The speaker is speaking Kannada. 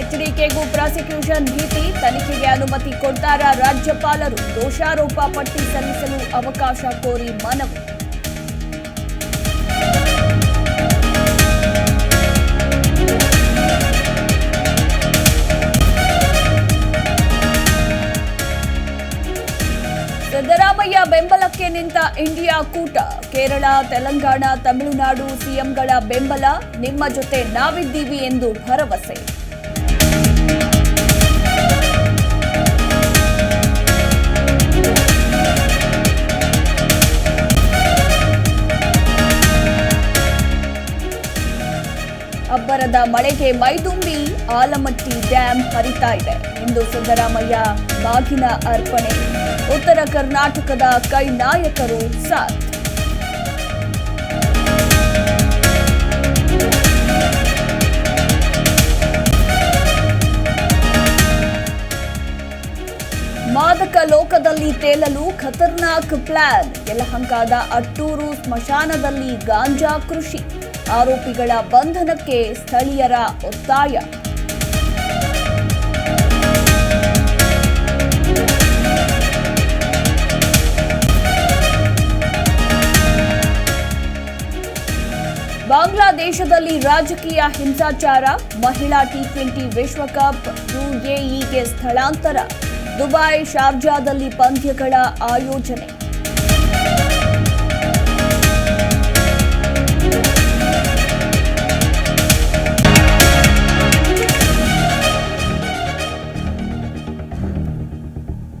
ಎಚ್ಡಿಕೆಗೂ ಪ್ರಾಸಿಕ್ಯೂಷನ್ ಭೀತಿ ತನಿಖೆಗೆ ಅನುಮತಿ ಕೊಡ್ತಾರ ರಾಜ್ಯಪಾಲರು ದೋಷಾರೋಪ ಪಟ್ಟಿ ಸಲ್ಲಿಸಲು ಅವಕಾಶ ಕೋರಿ ಮನವಿ ಸಿದ್ದರಾಮಯ್ಯ ಬೆಂಬಲಕ್ಕೆ ನಿಂತ ಇಂಡಿಯಾ ಕೂಟ. ಕೇರಳ, ತೆಲಂಗಾಣ, ತಮಿಳುನಾಡು ಸಿಎಂಗಳ ಬೆಂಬಲ, ನಿಮ್ಮ ಜೊತೆ ನಾವಿದ್ದೀವಿ ಎಂದು ಭರವಸೆ. ಅಬ್ಬರದ ಮಳೆಗೆ ಮೈದುಂಬಿ ಆಲಮಟ್ಟಿ ಡ್ಯಾಂ ಹರಿತಾ ಇದೆ. ಇಂದು ಸಿದ್ದರಾಮಯ್ಯ ಬಾಗಿನ ಅರ್ಪಣೆ. ಉತ್ತರ ಕರ್ನಾಟಕದ ಕೈ ನಾಯಕರು ಸಾಥ್. ಮಾದಕ ಲೋಕದಲ್ಲಿ ತೇಲಲು ಖತರ್ನಾಕ್ ಪ್ಲಾನ್. ಯಲಹಂಕಾದ ಅಟ್ಟೂರು ಸ್ಮಶಾನದಲ್ಲಿ ಗಾಂಜಾ ಕೃಷಿ. ಆರೋಪಿಗಳ ಬಂಧನಕ್ಕೆ ಸ್ಥಳೀಯರ ಒತ್ತಾಯ. ಬಾಂಗ್ಲಾದೇಶದಲ್ಲಿ ರಾಜಕೀಯ ಹಿಂಸಾಚಾರ ಮಹಿಳಾ ಟಿ ಟ್ವೆಂಟಿ ವಿಶ್ವಕಪ್ ಯುಎಇಗೆ ಸ್ಥಳಾಂತರ ದುಬೈ ಶಾರ್ಜಾದಲ್ಲಿ ಪಂದ್ಯಗಳ ಆಯೋಜನೆ.